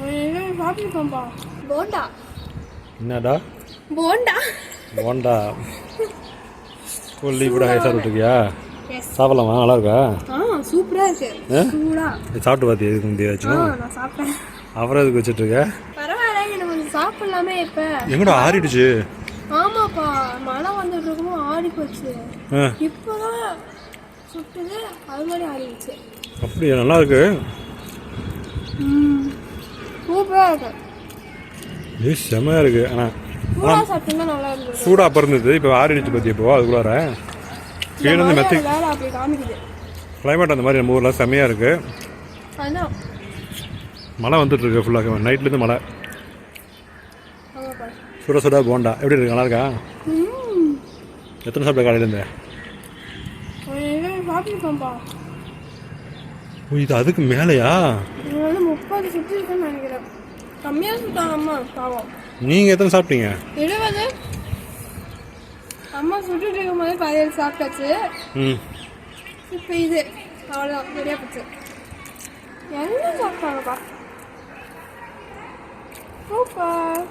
சாப்பிட்டுருக்கோம்ப்பா போண்டா. என்னடா? Bonda. Bonda. School leave கூட சாப்பிட்டுருக்கியா சாப்பிடலாமா? நல்லா இருக்கா சூப்பரா இருக்கு? சூடா. சாப்பிட்டு பார்த்தியா இதுக்கு முந்தைய நான் சாப்பிட்டேன். அப்புறம் இதுக்கு வச்சுட்டு இருக்க பரவாயில்ல எனக்கு கொஞ்சம் சாப்பிடலாமே இப்ப. எங்கடா ஆறிடுச்சு? ஆமாப்பா மழை வந்துட்டு இருக்கும்போது ஆடி போச்சு இப்போதான் சுட்டுது அது மாதிரி ஆடிடுச்சு அப்படியா? நல்லா இருக்கு சூப்பரா இருக்கு. ஏ செமையா இருக்கு. ஆனால் நல்லா இருந்தது. சூடாக அப்போ இருந்தது இப்போ ஆறிடுச்சு பற்றி இப்போ? அதுக்குள்ளார. கீழே இருந்து மெத்தி வேலை அப்படி காமிக்குது. கிளைமேட் அந்த மாதிரி நம்ம ஊரில் செம்மையாக இருக்கு. அதான் மழை வந்துட்டு இருக்கு ஃபுல்லாக நைட்லேருந்து மழை. சுட சுட போண்டா. எப்படி இருக்கு? நல்லா இருக்கா? எத்தனை சாப்பிட்ட காலையிலேருந்து இது அதுக்கு மேலேயா? இது வந்து முப்பது சுற்றி இருக்குன்னு நினைக்கிறேன். கம்மியாக சுட்டாங்க அம்மா பாவம். நீங்கள் எத்தனை சாப்பிட்டீங்க? எழுபது. அம்மா சுட்டுட்டு இருக்கும்போது பதினேழு சாப்பிட்டாச்சு. ம். இப்போ இது. அவ்வளோதான் சரியா போச்சு. எல்லாம் சாப்பிட்டாங்கப்பா? சூப்பர்.